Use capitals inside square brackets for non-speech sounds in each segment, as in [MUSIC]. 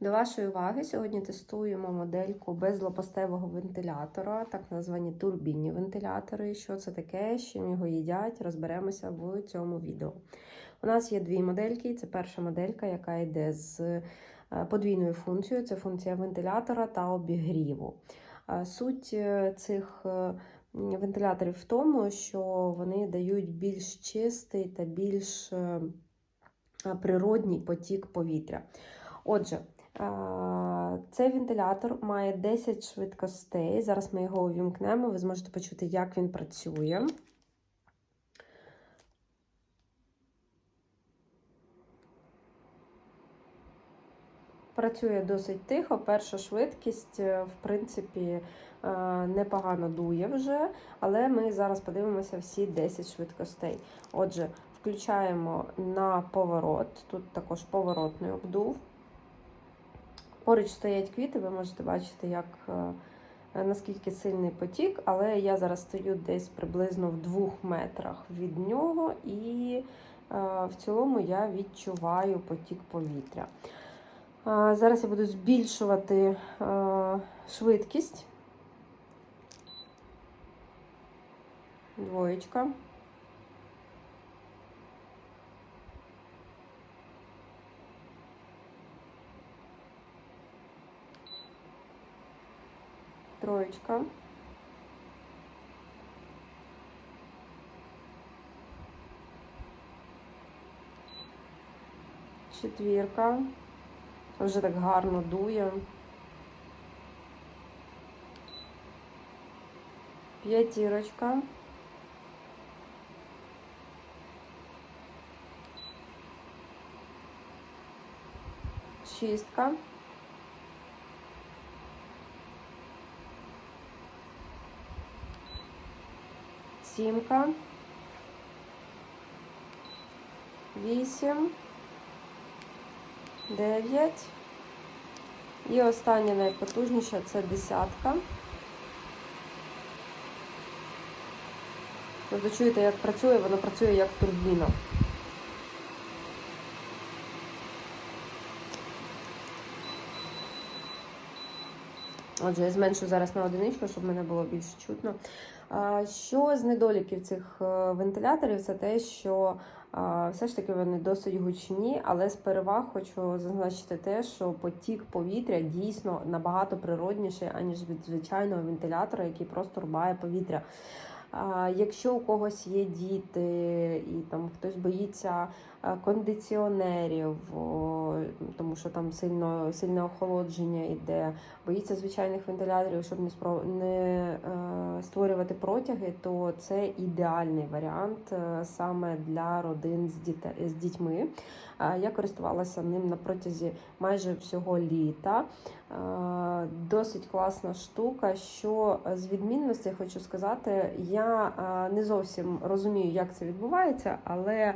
До вашої уваги сьогодні тестуємо модельку безлопастевого вентилятора, так названі турбінні вентилятори. Що це таке, з чим його їдять, розберемося в цьому відео. У нас є дві модельки. Це перша моделька, яка йде з е, подвійною функцією: це функція вентилятора та обігріву. Суть е, цих е, вентиляторів в тому, що вони дають більш чистий та більш природній потік повітря. Отже, Цей вентилятор має 10 швидкостей. Зараз ми його увімкнемо, ви зможете почути, як він працює. Працює досить тихо. Перша швидкість, е, в принципі, е, непогано дує вже, але ми зараз подивимося всі 10 швидкостей. Отже, включаємо на поворот. Тут також поворотний обдув. Поруч стоять квіти, ви можете бачити, як, е, наскільки сильний потік, але я зараз стою десь приблизно в двох метрах від нього, і е, в цілому я відчуваю потік повітря. Е, Зараз я буду збільшувати швидкість. Двоєчка. Троечка. Четвірка. Вже так гарно дує. П'ятірочка. Шістка. Сімка. Вісім. Дев'ять. І остання найпотужніша це десятка. Ви чуєте, як працює, воно працює як турбіна. Отже, я зменшу зараз на одиничку, щоб мене було більш чутно. Що з недоліків цих е, вентиляторів, це те, що все ж таки вони досить гучні, але з переваг хочу зазначити те, що потік повітря дійсно набагато природніший, аніж від звичайного вентилятора, який просто рубає повітря. Якщо у когось є діти, і там хтось боїться кондиціонерів, тому що там сильно сильне охолодження йде, боїться звичайних вентиляторів, щоб не спро... не е, створювати протяги, то це ідеальний варіант е, саме для родин з дітьми. Е, я користувалася ним на протязі майже всього літа. Е, Досить класна штука. Що з відмінностей хочу сказати, я е, не зовсім розумію, як це відбувається, але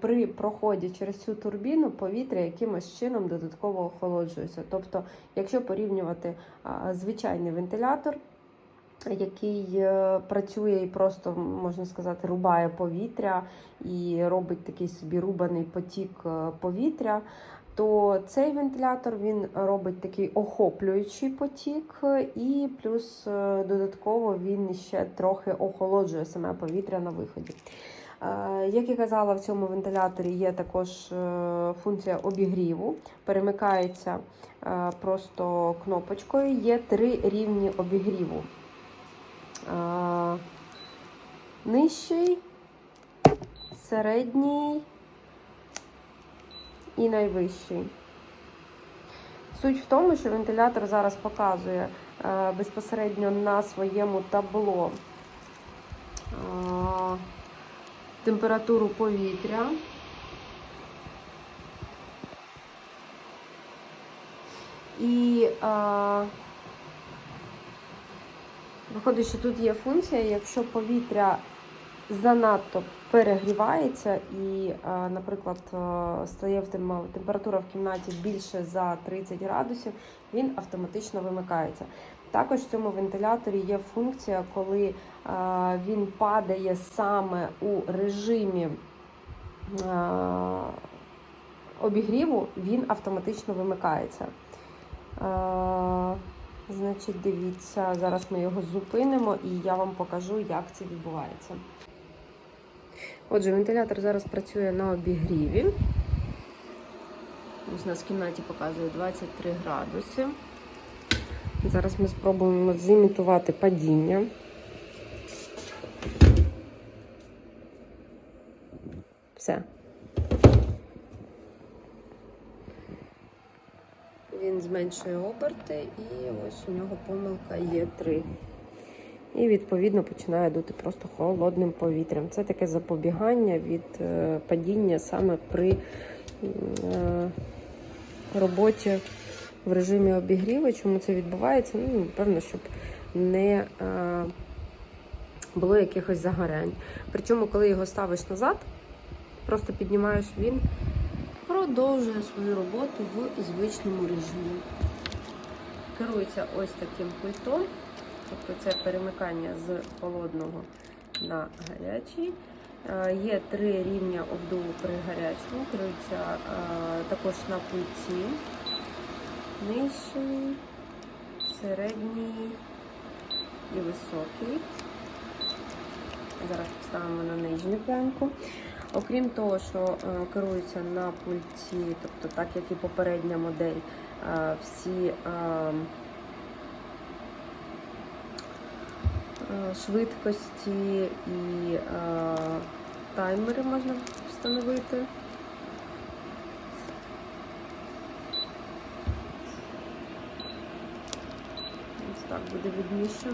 при проході через цю турбіну повітря якимось чином додатково охолоджується. Тобто, якщо порівнювати звичайний вентилятор, який е, працює і просто можна сказати рубає повітря і робить такий собі рубаний потік е, повітря. То цей вентилятор він робить такий охоплюючий потік, е, і плюс додатково він ще трохи охолоджує саме повітря на виході. Як я казала, в цьому вентиляторі є також функція обігріву. Перемикається просто кнопочкою. Є три рівні обігріву. Е, Нижчий, середній і найвищий. Суть в тому, що вентилятор зараз показує е, безпосередньо на своєму табло е, температуру повітря. І е, виходить, що тут є функція, якщо повітря занадто перегрівається і, е, наприклад, е, стає температура в кімнаті більше за 30 градусів, він автоматично вимикається. Також в цьому вентиляторі є функція, коли е, він падає саме у режимі обігріву він автоматично вимикається. Значить, дивіться, зараз ми його зупинимо і я вам покажу, як це відбувається. Отже, вентилятор зараз працює на обігріві. Ось у нас в кімнаті показує 23 градуси. Зараз ми спробуємо зімітувати падіння. Все. Він зменшує оберти і ось у нього помилка є 3. І відповідно починає дути просто холодним повітрям. Це таке запобігання від е, падіння саме при е, роботі в режимі обігріву. Чому це відбувається? Ну, певно, щоб не е, було якихось загорянь. Причому, коли його ставиш назад, просто піднімаєш він, продовжує свою роботу в звичному режимі. Керується ось таким пультом. Тобто це перемикання з холодного на гарячий. Е, Є три рівня обдуву при гарячому, керується е, також на пульті. Нижчий, середній і високий. Зараз поставимо на нижню планку. Окрім того, що е, керується на пульті, тобто так як і попередня модель, е, всі е, швидкості і таймери можна встановити. Ось так буде видніше.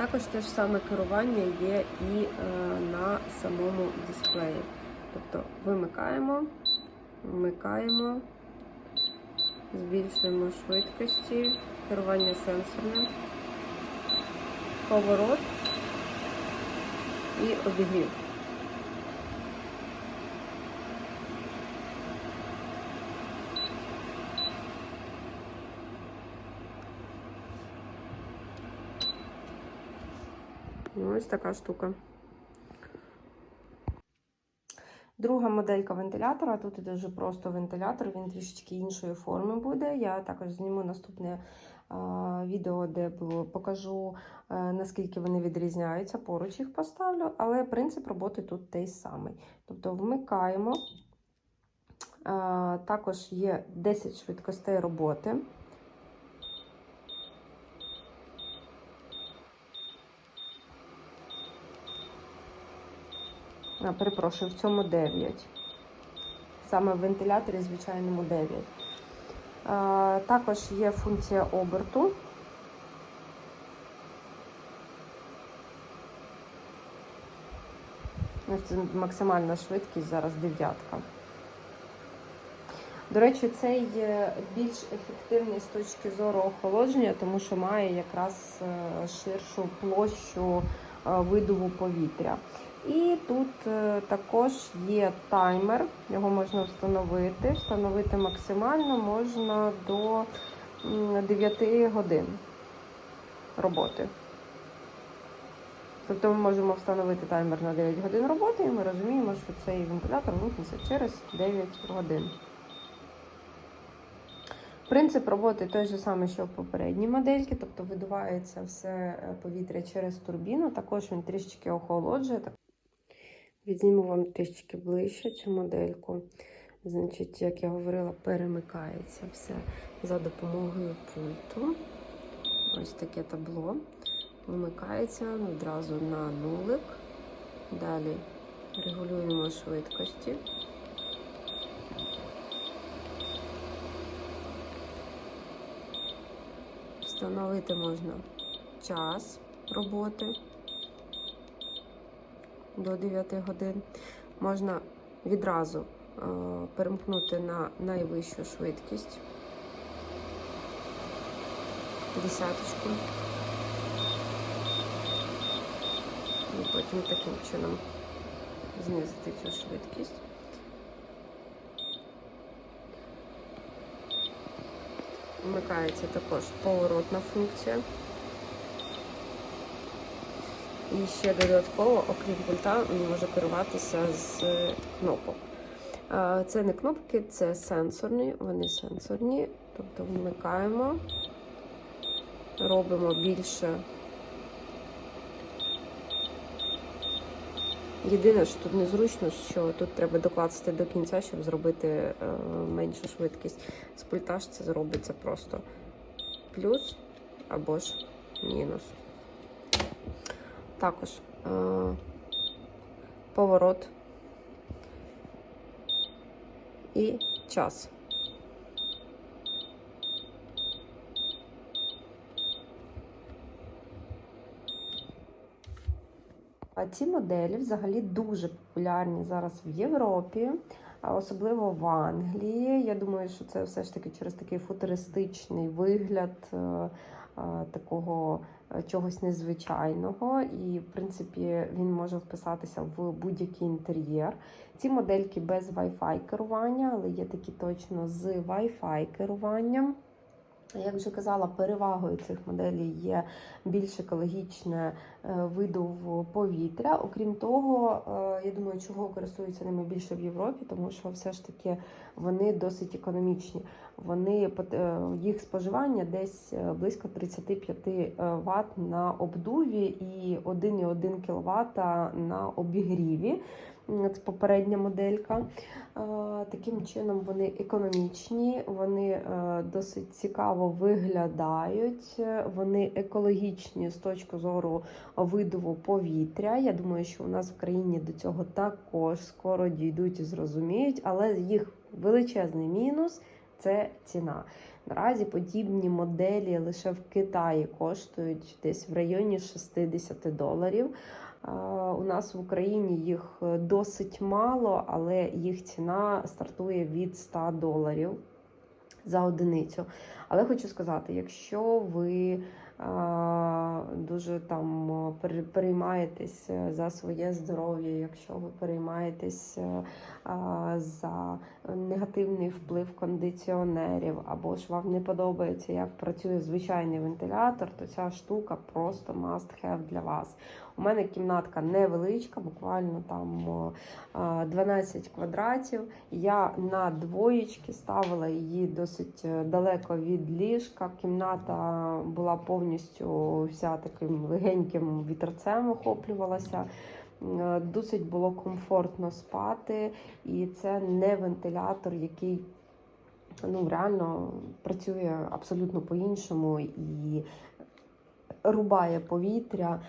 Також те ж саме керування є і е, на самому дисплеї. Тобто вимикаємо, вмикаємо, збільшуємо швидкості, керування сенсорним, поворот і обігрів. Ну, Ось така штука. Друга моделька вентилятора. Тут дуже просто вентилятор, він трішечки іншої форми буде. Я також зніму наступне відео, де покажу, наскільки вони відрізняються. Поруч їх поставлю, але принцип роботи тут той самий. Тобто вмикаємо. Також є 10 швидкостей роботи. А, перепрошую, в цьому 9. Саме в вентиляторі, звичайному 9. А, також є функція оберту. Ось Це максимальна швидкість, зараз дев'ятка. До речі, цей є більш ефективний з точки зору охолодження, тому що має якраз е, ширшу площу е, видуву повітря. І тут е, також є таймер, його можна встановити. Встановити максимально можна до 9 годин роботи. Тобто ми можемо встановити таймер на 9 годин роботи, і ми розуміємо, що цей вентилятор вимкнеться через 9 годин. Принцип роботи той же самий, що в попередній модельці, тобто видувається все е, повітря через турбіну, також він трішечки охолоджує. Відзніму вам трішечки ближче цю модельку. Значить, як я говорила, перемикається все за допомогою пульту. Ось таке табло. Вмикається одразу на нулик. Далі регулюємо швидкості. Встановити можна час роботи до 9 годин. Можна відразу е, перемкнути на найвищу швидкість. Десяточку. І потім таким чином знизити цю швидкість. Вмикається також поворотна функція. І ще додатково, окрім пульта, він може керуватися з кнопок. Це не кнопки, це сенсорні, вони сенсорні. Тобто вмикаємо, робимо більше. Єдине, що тут незручно, що тут треба докласти до кінця, щоб зробити е, меншу швидкість. З пульта ж це зробиться просто плюс або ж мінус. Також е, поворот і час. А ці моделі взагалі дуже популярні зараз в Європі, а особливо в Англії. Я думаю, що це все ж таки через такий футуристичний вигляд е, такого е, чогось незвичайного. І, в принципі, він може вписатися в будь-який інтер'єр. Ці модельки без Wi-Fi керування, але є такі точно з Wi-Fi керуванням. Як вже казала, перевагою цих моделей є більш екологічне е, видов повітря. Окрім того, е, я думаю, чого користуються ними більше в Європі, тому що все ж таки вони досить економічні. Вони е, їх споживання десь близько 35 Вт на обдуві і 1,1 кВт на обігріві. Це попередня моделька. Е, Таким чином вони економічні, вони е, досить цікаво виглядають, вони екологічні з точки зору видову повітря. Я думаю, що у нас в країні до цього також скоро дійдуть і зрозуміють, але їх величезний мінус це ціна. Наразі подібні моделі лише в Китаї коштують десь в районі 60 доларів. У нас в Україні їх е, досить мало, але їх ціна стартує від 100 доларів за одиницю. Але хочу сказати, якщо ви дуже там е, переймаєтесь е, за своє здоров'я, якщо ви переймаєтесь за негативний вплив кондиціонерів, або ж вам не подобається, як працює звичайний вентилятор, то ця штука просто must have для вас. У мене кімнатка невеличка, буквально там 12 квадратів. Я на двоєчки ставила її досить е, далеко від ліжка. Кімната була повністю вся таким легеньким вітерцем охоплювалася. Е, Досить було комфортно спати, і це не вентилятор, який ну, реально працює абсолютно по-іншому і рубає повітря.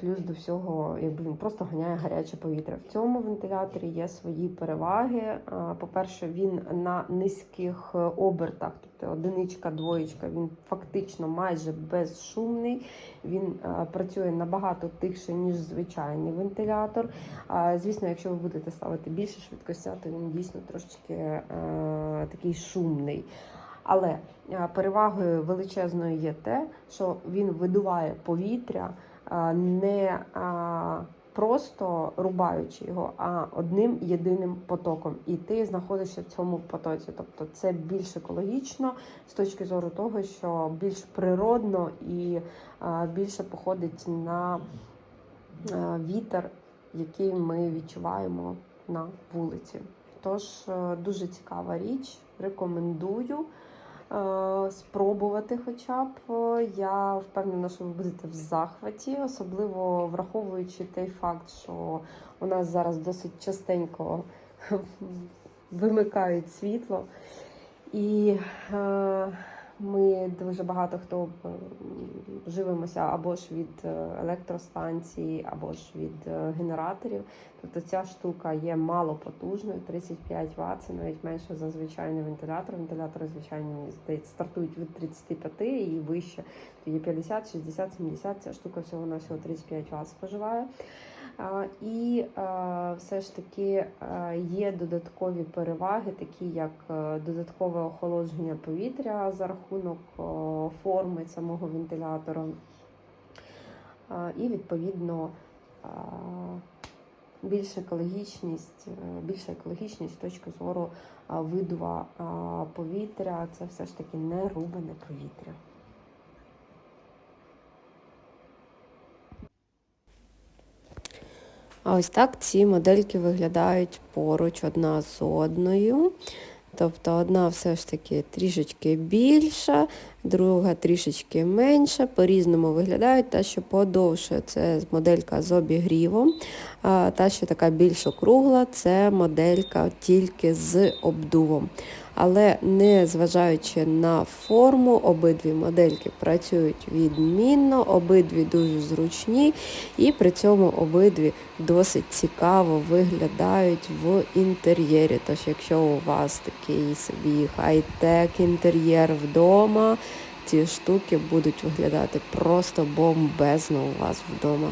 Плюс до всього, якби він просто ганяє гаряче повітря. В цьому вентиляторі є свої переваги. По-перше, він на низьких е, обертах, тобто одиничка, двоєчка, він фактично майже безшумний. Він е, працює набагато тихше, ніж звичайний вентилятор. Звісно, якщо ви будете ставити більше швидкостя, то він дійсно трошечки е, такий шумний. Але перевагою величезною є те, що він видуває повітря не просто рубаючи його, а одним єдиним потоком. І ти знаходишся в цьому потоці. Тобто це більш екологічно з точки зору того, що більш природно і більше походить на вітер, який ми відчуваємо на вулиці. Тож е, дуже цікава річ, рекомендую спробувати хоча б. Е, Я впевнена, що ви будете в захваті, особливо враховуючи той факт, що у нас зараз досить частенько [LAUGHS] вимикають світло. І е, ми дуже багато хто живемося або ж від е, електростанцій, або ж від е, генераторів. Тобто ця штука є малопотужною, 35 Вт, це навіть менше за звичайний вентилятор. Вентилятори здається, стартують від 35 і вище. То є 50, 60, 70. Ця штука всього на всього 35 Вт споживає. І все ж таки є додаткові переваги, такі як е, додаткове охолодження повітря за рахунок форми самого вентилятора. І відповідно більша екологічність, е, більша екологічність з точки зору видува повітря. Це все ж таки не рубане повітря. А ось так ці модельки виглядають поруч одна з одною. Тобто одна все ж таки трішечки більша, друга трішечки менша, по-різному виглядають. Та, що подовше, це моделька з обігрівом, а та, що така більш округла, це моделька тільки з обдувом. Але не зважаючи на форму, обидві модельки працюють відмінно, обидві дуже зручні, і при цьому обидві досить цікаво виглядають в інтер'єрі. Тож, якщо у вас такий собі хай-тек інтер'єр вдома, ці штуки будуть виглядати просто бомбезно у вас вдома.